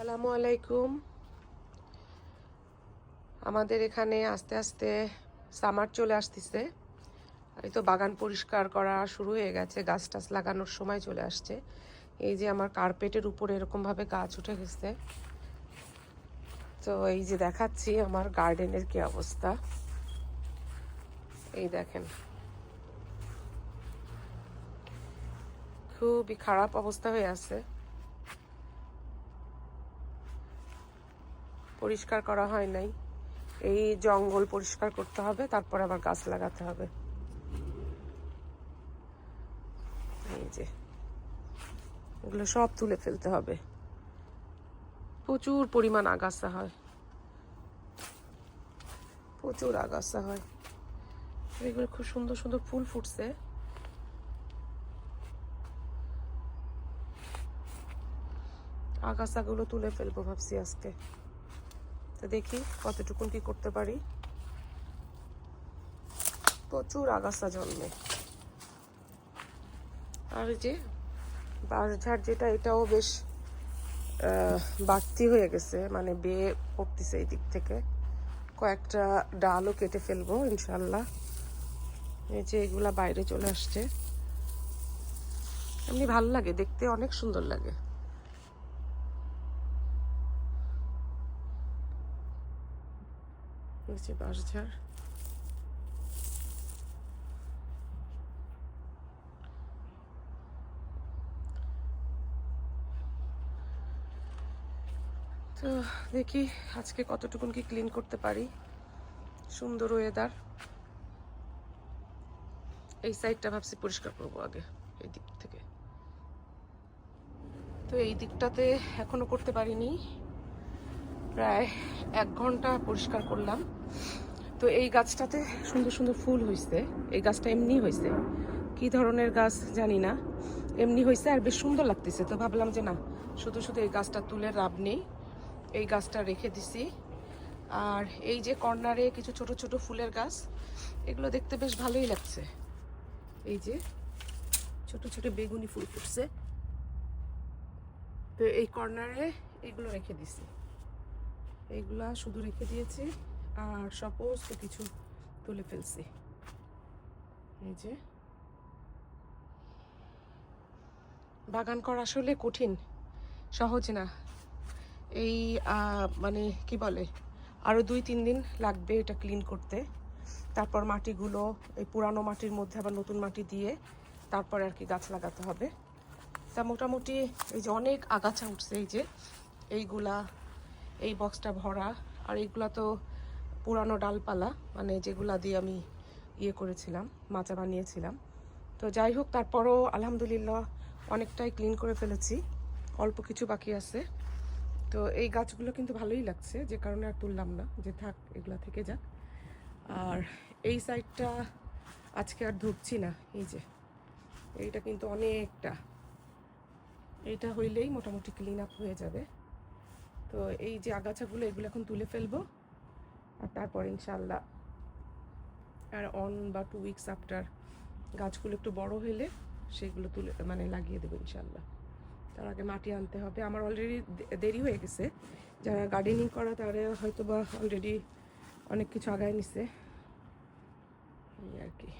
আসসালামু আলাইকুম। আমাদের এখানে আস্তে আস্তে সামার চলে আসতেছে। এই তো বাগান পরিষ্কার করা শুরু হয়ে গেছে, গাছ টাছ লাগানোর সময় চলে আসছে। এই যে আমার কার্পেটের উপরে এরকমভাবে গাছ উঠে গেছে। তো এই যে দেখাচ্ছি আমার গার্ডেনের কি অবস্থা। এই দেখেন। খুবই খারাপ অবস্থা হয়ে আছে। পরিষ্কার করা হয় নাই। এই জঙ্গল পরিষ্কার করতে হবে, তারপর আবার গাছ লাগাতে হবে। এই যে, এগুলো সব তুলে ফেলতে হবে। প্রচুর পরিমাণ আগাছা হয়। প্রচুর আগাছা হয়। এগুলো খুব সুন্দর সুন্দর ফুল ফুটছে। আগাছাগুলো তুলে ফেলব ভাবছি আজকে। তো দেখি কতটুকুন কি করতে পারি। প্রচুর আগাছা জন্মে। আর যে বাঁশঝাড় যেটা, এটাও বেশ বাড়তি হয়ে গেছে মানে বেয়ে পড়তেছে এই দিক থেকে। কয়েকটা ডালও কেটে ফেলব ইনশাল্লাহ এই যে এগুলা বাইরে চলে আসছে। এমনি ভালো লাগে, দেখতে অনেক সুন্দর লাগে। যে বাঁশঝাড় তো, দেখি আজকে কতটুকুন কি ক্লিন করতে পারি। সুন্দর ওয়েদার এই সাইডটা ভাবছি পরিষ্কার করব আগে, এই দিক থেকে। তো এই দিকটাতে এখনও করতে পারিনি। প্রায় এক ঘণ্টা পরিষ্কার করলাম। তো এই গাছটাতে সুন্দর সুন্দর ফুল হয়েছে এই গাছটা এমনি হয়েছে কি ধরনের গাছ জানি না। এমনি হয়েছে আর বেশ সুন্দর লাগতেছে। তো ভাবলাম যে না, শুধু শুধু এই গাছটা তুলে লাভ নেই। এই গাছটা রেখে দিছি। আর এই যে কর্নারে কিছু ছোট ছোট ফুলের গাছ, এগুলো দেখতে বেশ ভালোই লাগছে। এই যে ছোট ছোট বেগুনি ফুল ফুটছে। তো এই কর্নারে এগুলো রেখে দিছি। এইগুলা শুধু রেখে দিয়েছি আর সমস্ত কিছু তুলে ফেলছি। এই যে। বাগান করা আসলে কঠিন, সহজ না। এই মানে কি বলে আরও দুই তিন দিন লাগবে এটা ক্লিন করতে। তারপর মাটিগুলো, এই পুরানো মাটির মধ্যে আবার নতুন মাটি দিয়ে তারপর আর কি গাছ লাগাতে হবে। তা মোটামুটি এই যে অনেক আগাছা উঠছে এই যে, এইগুলা এই বক্সটা ভরা। আর এইগুলা তো পুরানো ডালপালা মানে যেগুলা দিয়ে আমি ইয়ে করেছিলাম, মাচা বানিয়েছিলাম। তো যাই হোক, তারপরও আলহামদুলিল্লাহ অনেকটাই ক্লিন করে ফেলেছি। অল্প কিছু বাকি আছে। তো এই গাছগুলো কিন্তু ভালোই লাগছে, যে কারণে আর তুললাম না। যে থাক, এগুলা থেকে যাক। আর এই সাইডটা আজকে আর ধুচ্ছি না, এই যে। এইটা কিন্তু অনেকটা। এইটা হইলেই মোটামুটি ক্লিন আপ হয়ে যাবে। তো এই যে আগাছাগুলো, এগুলো এখন তুলে ফেলব। আর তারপর ইনশাল্লাহ আর অন বা টু উইকস আফটার গাছগুলো একটু বড় হলে সেগুলো তুলে মানে লাগিয়ে দেবো ইনশাল্লাহ। তার আগে মাটি আনতে হবে। আমার অলরেডি দেরি হয়ে গেছে। যারা গার্ডেনিং করা, তারা হয়তো বা অলরেডি অনেক কিছু আগায় নিছে। এই আর কি।